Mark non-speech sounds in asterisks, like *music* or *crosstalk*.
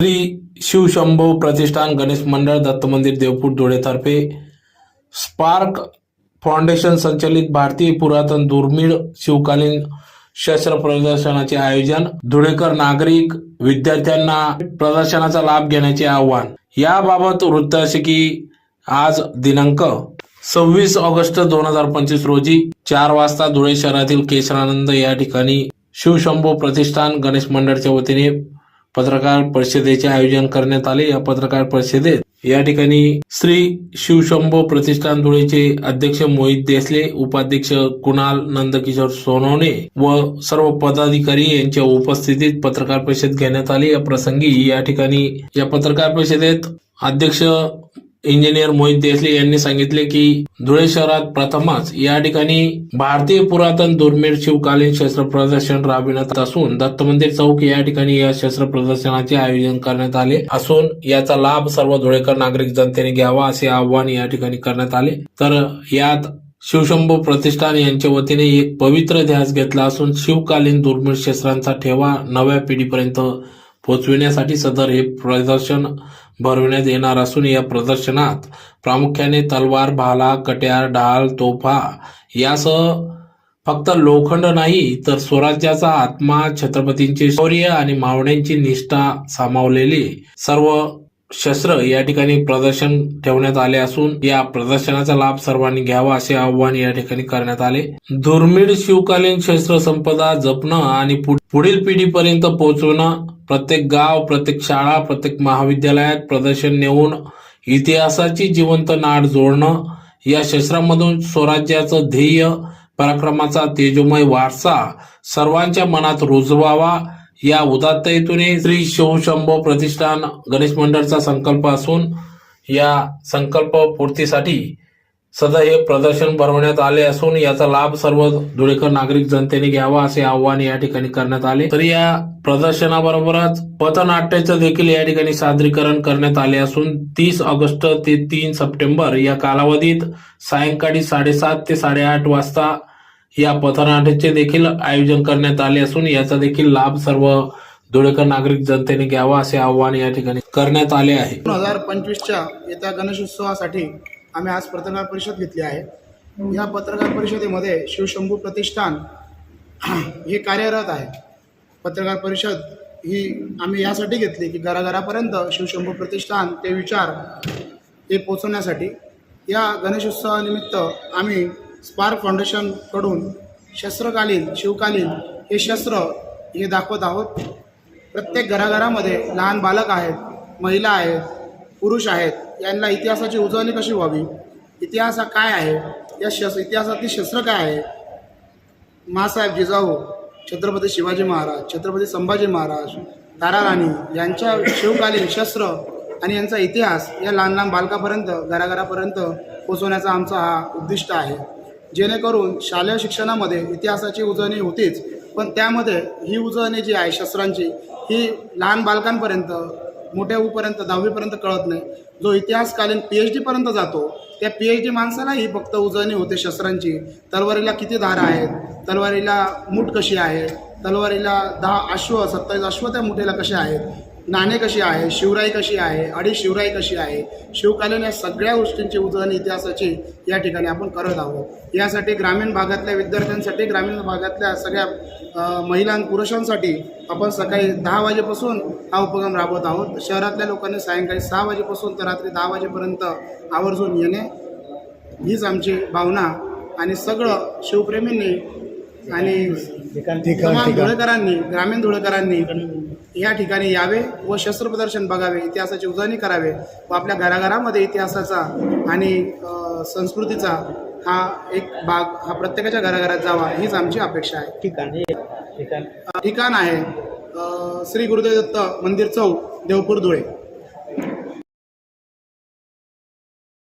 श्री शिवशंभो प्रतिष्ठान गणेश मंडळ दत्त मंदिर Deopur धुळेतर्फे spark foundation संचलित भारतीय पुरातन दुर्मिळ शिवकालीन शस्त्र प्रदर्शनाचे आयोजन. धुळेकर नागरिक विद्यार्थ्यांना प्रदर्शनाचा लाभ घेण्याचे आव्हान. याबाबत वृत्त असे की आज दिनांक सव्वीस ऑगस्ट दोन हजार पंचवीस रोजी चार वाजता धुळे शहरातील केशरानंद या ठिकाणी शिवशंभो प्रतिष्ठान गणेश मंडळच्या वतीने पत्रकार परिषदेचे आयोजन करण्यात आले. या पत्रकार परिषदेत या ठिकाणी श्री शिवशंभो प्रतिष्ठान धुळेचे अध्यक्ष मोहित देसले उपाध्यक्ष कुणाल नंदकिशोर सोनवणे व सर्व पदाधिकारी यांच्या उपस्थितीत पत्रकार परिषद घेण्यात आली. या प्रसंगी या ठिकाणी या पत्रकार परिषदेत अध्यक्ष इंजिनियर मोहित देसले यांनी सांगितले की धुळे शहरात प्रथमच या ठिकाणी भारतीय पुरातन दुर्मिळ शिवकालीन शस्त्र प्रदर्शन राबविण्यात असून दत्त मंदिर चौक या ठिकाणी या शस्त्र प्रदर्शनाचे आयोजन करण्यात आले असून याचा लाभ सर्व धुळेकर नागरिक जनतेने घ्यावा असे आवाहन या ठिकाणी करण्यात आले. तर यात शिवशंभू प्रतिष्ठान यांच्या वतीने एक पवित्र ध्यास घेतला असून शिवकालीन दुर्मिळ शस्त्रांचा ठेवा नव्या पिढीपर्यंत पोचविण्यासाठी सदर हे प्रदर्शन भरविण्यात येणार असून या प्रदर्शनात प्रामुख्याने तलवार भाला कट्यार ढाल तोफा यासह फक्त लोखंड नाही तर स्वराज्याचा आत्मा छत्रपतींचे शौर्य आणि मावण्यांची निष्ठा सामावलेली सर्व शस्त्र या ठिकाणी प्रदर्शन ठेवण्यात आले असून या प्रदर्शनाचा लाभ सर्वांनी घ्यावा असे आवाहन या ठिकाणी करण्यात आले. दुर्मिळ शिवकालीन शस्त्र संपदा जपणं आणि पुढील पिढीपर्यंत पोहोचवणं प्रत्येक गाव प्रत्येक शाळा प्रत्येक महाविद्यालयात प्रदर्शन नेऊन इतिहासाची जिवंत नाड जोडणं या शस्त्रामधून स्वराज्याचं ध्येय पराक्रमाचा तेजोमय वारसा सर्वांच्या मनात रुजवावा या उदात्त हेतूने श्री शिवशंभो प्रतिष्ठान गणेश मंडळचा संकल्प असून या संकल्प पूर्तीसाठी सदैव हे प्रदर्शन भरवण्यात आले असून याचा लाभ सर्व धुळेकर नागरिक जनतेने घ्यावा असे आव्हान या ठिकाणी करण्यात आले. तर या प्रदर्शनाबरोबरच पथनाट्याचं देखील या ठिकाणी सादरीकरण करण्यात आले असून तीस ऑगस्ट ते तीन सप्टेंबर या कालावधीत सायंकाळी साडेसात ते साडेआठ वाजता या पथनाट्याचे देखील आयोजन करण्यात आले असून याचा देखील लाभ सर्व धुळेकर नागरिक जनतेने घ्यावा असे आव्हान या ठिकाणी करण्यात आले आहे. दोन हजार पंचवीसच्या येत्या गणेशोत्सवासाठी आम्ही आज पत्रकार परिषद घेतली आहे. या पत्रकार परिषदेमध्ये शिवशंभू प्रतिष्ठान *clears throat* हे कार्यरत आहे. पत्रकार परिषद ही आम्ही यासाठी घेतली की घराघरापर्यंत शिवशंभू प्रतिष्ठान ते विचार हे पोचवण्यासाठी. या गणेशोत्सवानिमित्त आम्ही स्पार्क फाउंडेशनकडून शस्त्रकालीन शिवकालीन हे शस्त्र हे दाखवत आहोत. प्रत्येक घराघरामध्ये लहान बालक आहेत महिला आहेत पुरुष आहेत. यांना इतिहासाची उजळणी कशी व्हावी? इतिहास हा काय आहे? या शस इतिहासातील शस्त्र काय आहे? माँसाहेब जिजाऊ छत्रपती शिवाजी महाराज छत्रपती संभाजी महाराज ताराराणी यांच्या शिवकालीन शस्त्र आणि यांचा इतिहास या लहान लहान बालकापर्यंत घराघरापर्यंत पोचवण्याचा आमचा हा उद्दिष्ट आहे. जेणेकरून शालेय शिक्षणामध्ये इतिहासाची उजळणी होतीच पण त्यामध्ये ही उजळणी जी आहे शस्त्रांची ही लहान बालकांपर्यंत मोठ्या होऊपर्यंत दहावीपर्यंत कळत नाही. जो इतिहासकालीन पी एच डीपर्यंत जातो त्या पी एच डी माणसाला ही फक्त उजळणी होते शस्त्रांची. तलवारीला किती धारा आहेत? तलवारीला मूठ कशी आहे? तलवारीला दहा अश्व सत्तावीस अश्व त्या मुठीला कसे आहेत? नाणे कशी आहे शिवराई कशी आहे अडीच शिवराई कशी आहे शिवकालीन या सगळ्या गोष्टींची उजळणी इतिहासाची या ठिकाणी आपण करत आहोत. यासाठी ग्रामीण भागातल्या विद्यार्थ्यांसाठी ग्रामीण भागातल्या सगळ्या महिला पुरुषांसाठी आपण सकाळी दहा वाजेपासून हा उपक्रम राबवत आहोत. शहरातल्या लोकांनी सायंकाळी सहा वाजेपासून तर रात्री दहा वाजेपर्यंत आवर्जून येणे हीच आमची भावना आणि सगळं शिवप्रेमींनी आणि तमाम धुळेकरांनी ग्रामीण धुळेकरांनी या ठिकाणी यावे व शस्त्र प्रदर्शन बघावे इतिहासाची उजळणी करावे व आपल्या घराघरामध्ये इतिहासाचा आणि संस्कृतीचा हा एक भाग हा प्रत्येकाच्या घराघरात जावा हीच आमची अपेक्षा आहे. ठिकाण ठिकाण. आहे श्री गुरुदेव दत्त मंदिर चौक देवपूर धुळे.